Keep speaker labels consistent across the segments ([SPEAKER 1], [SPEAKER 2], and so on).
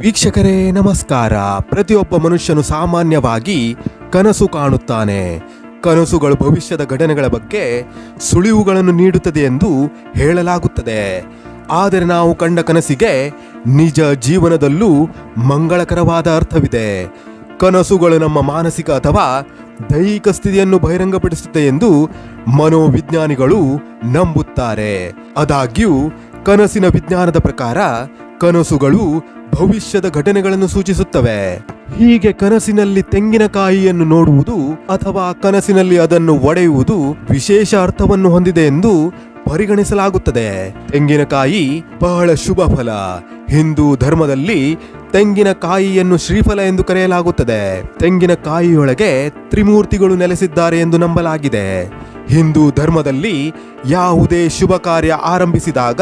[SPEAKER 1] ವೀಕ್ಷಕರೇ, ನಮಸ್ಕಾರ. ಪ್ರತಿಯೊಬ್ಬ ಮನುಷ್ಯನು ಸಾಮಾನ್ಯವಾಗಿ ಕನಸು ಕಾಣುತ್ತಾನೆ. ಕನಸುಗಳು ಭವಿಷ್ಯದ ಘಟನೆಗಳ ಬಗ್ಗೆ ಸುಳಿವುಗಳನ್ನು ನೀಡುತ್ತದೆ ಎಂದು ಹೇಳಲಾಗುತ್ತದೆ. ಆದರೆ ನಾವು ಕಂಡ ಕನಸಿಗೆ ನಿಜ ಜೀವನದಲ್ಲೂ ಮಂಗಳಕರವಾದ ಅರ್ಥವಿದೆ. ಕನಸುಗಳು ನಮ್ಮ ಮಾನಸಿಕ ಅಥವಾ ದೈಹಿಕ ಸ್ಥಿತಿಯನ್ನು ಬಹಿರಂಗಪಡಿಸುತ್ತೆ ಎಂದು ಮನೋವಿಜ್ಞಾನಿಗಳು ನಂಬುತ್ತಾರೆ. ಆದಾಗ್ಯೂ, ಕನಸಿನ ವಿಜ್ಞಾನದ ಪ್ರಕಾರ ಕನಸುಗಳು ಭವಿಷ್ಯದ ಘಟನೆಗಳನ್ನು ಸೂಚಿಸುತ್ತವೆ. ಹೀಗೆ ಕನಸಿನಲ್ಲಿ ತೆಂಗಿನಕಾಯಿಯನ್ನು ನೋಡುವುದು ಅಥವಾ ಕನಸಿನಲ್ಲಿ ಅದನ್ನು ಒಡೆಯುವುದು ವಿಶೇಷ ಅರ್ಥವನ್ನು ಹೊಂದಿದೆ ಎಂದು ಪರಿಗಣಿಸಲಾಗುತ್ತದೆ. ತೆಂಗಿನಕಾಯಿ ಬಹಳ ಶುಭ ಫಲ. ಹಿಂದೂ ಧರ್ಮದಲ್ಲಿ ತೆಂಗಿನಕಾಯಿಯನ್ನು ಶ್ರೀಫಲ ಎಂದು ಕರೆಯಲಾಗುತ್ತದೆ. ತೆಂಗಿನಕಾಯಿಯೊಳಗೆ ತ್ರಿಮೂರ್ತಿಗಳು ನೆಲೆಸಿದ್ದಾರೆ ಎಂದು ನಂಬಲಾಗಿದೆ. ಹಿಂದೂ ಧರ್ಮದಲ್ಲಿ ಯಾವುದೇ ಶುಭ ಕಾರ್ಯ ಆರಂಭಿಸಿದಾಗ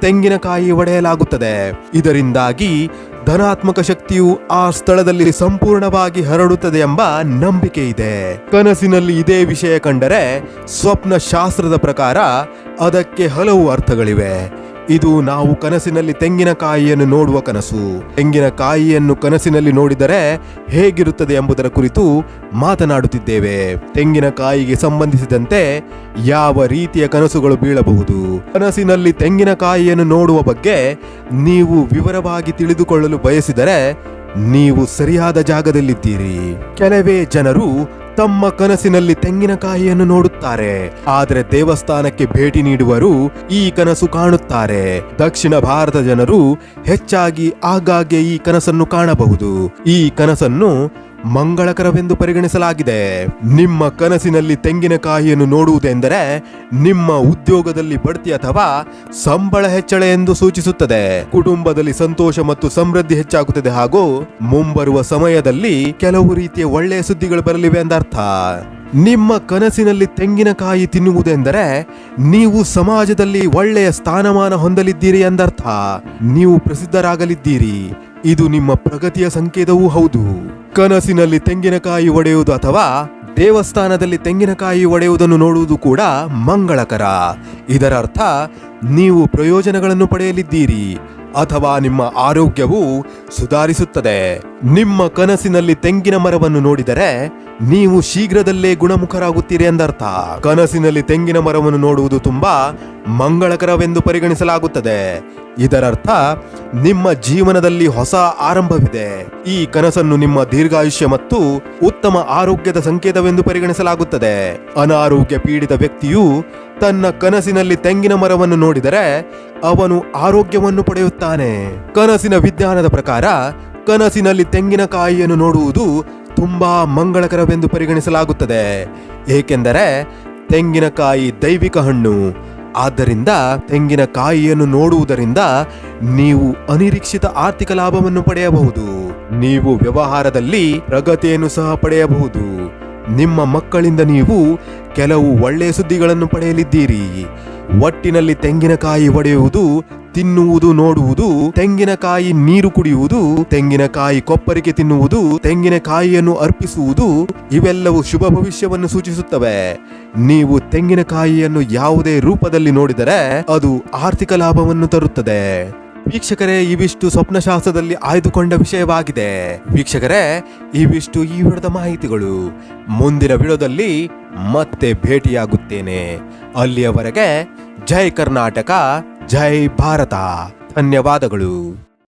[SPEAKER 1] ತೆಂಗಿನಕಾಯಿ ಒಡೆಯಲಾಗುತ್ತದೆ. ಇದರಿಂದಾಗಿ ಧನಾತ್ಮಕ ಶಕ್ತಿಯು ಆ ಸ್ಥಳದಲ್ಲಿ ಸಂಪೂರ್ಣವಾಗಿ ಹರಡುತ್ತದೆ ಎಂಬ ನಂಬಿಕೆ ಇದೆ. ಕನಸಿನಲ್ಲಿ ಇದೇ ವಿಷಯ ಕಂಡರೆ ಸ್ವಪ್ನ ಶಾಸ್ತ್ರದ ಪ್ರಕಾರ ಅದಕ್ಕೆ ಹಲವು ಅರ್ಥಗಳಿವೆ. ಇದು ನಾವು ಕನಸಿನಲ್ಲಿ ತೆಂಗಿನಕಾಯಿಯನ್ನು ನೋಡುವ ಕನಸು. ತೆಂಗಿನಕಾಯಿಯನ್ನು ಕನಸಿನಲ್ಲಿ ನೋಡಿದರೆ ಹೇಗಿರುತ್ತದೆ ಎಂಬುದರ ಕುರಿತು ಮಾತನಾಡುತ್ತಿದ್ದೇವೆ. ತೆಂಗಿನಕಾಯಿಗೆ ಸಂಬಂಧಿಸಿದಂತೆ ಯಾವ ರೀತಿಯ ಕನಸುಗಳು ಬೀಳಬಹುದು? ಕನಸಿನಲ್ಲಿ ತೆಂಗಿನಕಾಯಿಯನ್ನು ನೋಡುವ ಬಗ್ಗೆ ನೀವು ವಿವರವಾಗಿ ತಿಳಿದುಕೊಳ್ಳಲು ಬಯಸಿದರೆ ನೀವು ಸರಿಯಾದ ಜಾಗದಲ್ಲಿದ್ದೀರಿ. ಕೆಲವೇ ಜನರು ತಮ್ಮ ಕನಸಿನಲ್ಲಿ ತೆಂಗಿನಕಾಯಿಯನ್ನು ನೋಡುತ್ತಾರೆ. ಆದರೆ ದೇವಸ್ಥಾನಕ್ಕೆ ಭೇಟಿ ನೀಡುವರು ಈ ಕನಸು ಕಾಣುತ್ತಾರೆ. ದಕ್ಷಿಣ ಭಾರತ ಜನರು ಹೆಚ್ಚಾಗಿ ಆಗಾಗ್ಗೆ ಈ ಕನಸನ್ನು ಕಾಣಬಹುದು. ಈ ಕನಸನ್ನು ಮಂಗಳಕರವೆಂದು ಪರಿಗಣಿಸಲಾಗಿದೆ. ನಿಮ್ಮ ಕನಸಿನಲ್ಲಿ ತೆಂಗಿನಕಾಯಿಯನ್ನು ನೋಡುವುದೆಂದರೆ ನಿಮ್ಮ ಉದ್ಯೋಗದಲ್ಲಿ ಬಡ್ತಿ ಅಥವಾ ಸಂಬಳ ಹೆಚ್ಚಳ ಎಂದು ಸೂಚಿಸುತ್ತದೆ. ಕುಟುಂಬದಲ್ಲಿ ಸಂತೋಷ ಮತ್ತು ಸಮೃದ್ಧಿ ಹೆಚ್ಚಾಗುತ್ತದೆ ಹಾಗೂ ಮುಂಬರುವ ಸಮಯದಲ್ಲಿ ಕೆಲವು ರೀತಿಯ ಒಳ್ಳೆಯ ಸುದ್ದಿಗಳು ಬರಲಿವೆ ಎಂದರ್ಥ. ನಿಮ್ಮ ಕನಸಿನಲ್ಲಿ ತೆಂಗಿನಕಾಯಿ ತಿನ್ನುವುದೆಂದರೆ ನೀವು ಸಮಾಜದಲ್ಲಿ ಒಳ್ಳೆಯ ಸ್ಥಾನಮಾನ ಹೊಂದಲಿದ್ದೀರಿ ಎಂದರ್ಥ. ನೀವು ಪ್ರಸಿದ್ಧರಾಗಲಿದ್ದೀರಿ. ಇದು ನಿಮ್ಮ ಪ್ರಗತಿಯ ಸಂಕೇತವೂ ಹೌದು. ಕನಸಿನಲ್ಲಿ ತೆಂಗಿನಕಾಯಿ ಒಡೆಯುವುದು ಅಥವಾ ದೇವಸ್ಥಾನದಲ್ಲಿ ತೆಂಗಿನಕಾಯಿ ಒಡೆಯುವುದನ್ನು ನೋಡುವುದು ಕೂಡ ಮಂಗಳಕರ. ಇದರರ್ಥ ನೀವು ಪ್ರಯೋಜನಗಳನ್ನು ಪಡೆಯಲಿದ್ದೀರಿ. ಅಥವಾ ನಿಮ್ಮ ಆರೋಗ್ಯವು ಸುಧಾರಿಸುತ್ತದೆ. ನಿಮ್ಮ ಕನಸಿನಲ್ಲಿ ತೆಂಗಿನ ಮರವನ್ನು ನೋಡಿದರೆ ನೀವು ಶೀಘ್ರದಲ್ಲೇ ಗುಣಮುಖರಾಗುತ್ತೀರಿ ಎಂದರ್ಥ. ಕನಸಿನಲ್ಲಿ ತೆಂಗಿನ ಮರವನ್ನು ನೋಡುವುದು ತುಂಬಾ ಮಂಗಳಕರವೆಂದು ಪರಿಗಣಿಸಲಾಗುತ್ತದೆ. ಇದರರ್ಥ, ನಿಮ್ಮ ಜೀವನದಲ್ಲಿ ಹೊಸ ಆರಂಭವಿದೆ. ಈ ಕನಸನ್ನು ನಿಮ್ಮ ದೀರ್ಘಾಯುಷ್ಯ ಮತ್ತು ಉತ್ತಮ ಆರೋಗ್ಯದ ಸಂಕೇತವೆಂದು ಪರಿಗಣಿಸಲಾಗುತ್ತದೆ. ಅನಾರೋಗ್ಯ ಪೀಡಿತ ವ್ಯಕ್ತಿಯು ತನ್ನ ಕನಸಿನಲ್ಲಿ ತೆಂಗಿನ ಮರವನ್ನು ನೋಡಿದರೆ ಅವನು ಆರೋಗ್ಯವನ್ನು ಪಡೆಯುತ್ತಾನೆ. ಕನಸಿನ ವಿಜ್ಞಾನದ ಪ್ರಕಾರ ಕನಸಿನಲ್ಲಿ ತೆಂಗಿನಕಾಯಿಯನ್ನು ನೋಡುವುದು ತುಂಬಾ ಮಂಗಳಕರವೆಂದು ಪರಿಗಣಿಸಲಾಗುತ್ತದೆ. ಏಕೆಂದರೆ ತೆಂಗಿನಕಾಯಿ ದೈವಿಕ ಹಣ್ಣು. ಆದ್ದರಿಂದ ತೆಂಗಿನಕಾಯಿಯನ್ನು ನೋಡುವುದರಿಂದ ನೀವು ಅನಿರೀಕ್ಷಿತ ಆರ್ಥಿಕ ಲಾಭವನ್ನು ಪಡೆಯಬಹುದು. ನೀವು ವ್ಯವಹಾರದಲ್ಲಿ ಪ್ರಗತಿಯನ್ನು ಸಹ ಪಡೆಯಬಹುದು. ನಿಮ್ಮ ಮಕ್ಕಳಿಂದ ನೀವು ಕೆಲವು ಒಳ್ಳೆಯ ಸುದ್ದಿಗಳನ್ನು ಪಡೆಯಲಿದ್ದೀರಿ. ಒಟ್ಟಿನಲ್ಲಿ ತೆಂಗಿನಕಾಯಿ ಒಡೆಯುವುದು, ತಿನ್ನುವುದು, ನೋಡುವುದು, ತೆಂಗಿನಕಾಯಿ ನೀರು ಕುಡಿಯುವುದು, ತೆಂಗಿನಕಾಯಿ ಕೊಪ್ಪರಿಗೆ ತಿನ್ನುವುದು, ತೆಂಗಿನಕಾಯಿಯನ್ನು ಅರ್ಪಿಸುವುದು, ಇವೆಲ್ಲವೂ ಶುಭ ಭವಿಷ್ಯವನ್ನು ಸೂಚಿಸುತ್ತವೆ. ನೀವು ತೆಂಗಿನಕಾಯಿಯನ್ನು ಯಾವುದೇ ರೂಪದಲ್ಲಿ ನೋಡಿದರೆ ಅದು ಆರ್ಥಿಕ ಲಾಭವನ್ನು ತರುತ್ತದೆ. ವೀಕ್ಷಕರೇ, ಇವಿಷ್ಟು ಸ್ವಪ್ನಶಾಸ್ತ್ರದಲ್ಲಿ ಆಯ್ದುಕೊಂಡ ವಿಷಯವಾಗಿದೆ. ವೀಕ್ಷಕರೇ, ಇವಿಷ್ಟು ಈ ವಿಡದ ಮಾಹಿತಿಗಳು. ಮುಂದಿನ ವಿಡೋದಲ್ಲಿ ಮತ್ತೆ ಭೇಟಿಯಾಗುತ್ತೇನೆ. ಅಲ್ಲಿಯವರೆಗೆ ಜೈ ಕರ್ನಾಟಕ, ಜೈ ಭಾರತ. ಧನ್ಯವಾದಗಳು.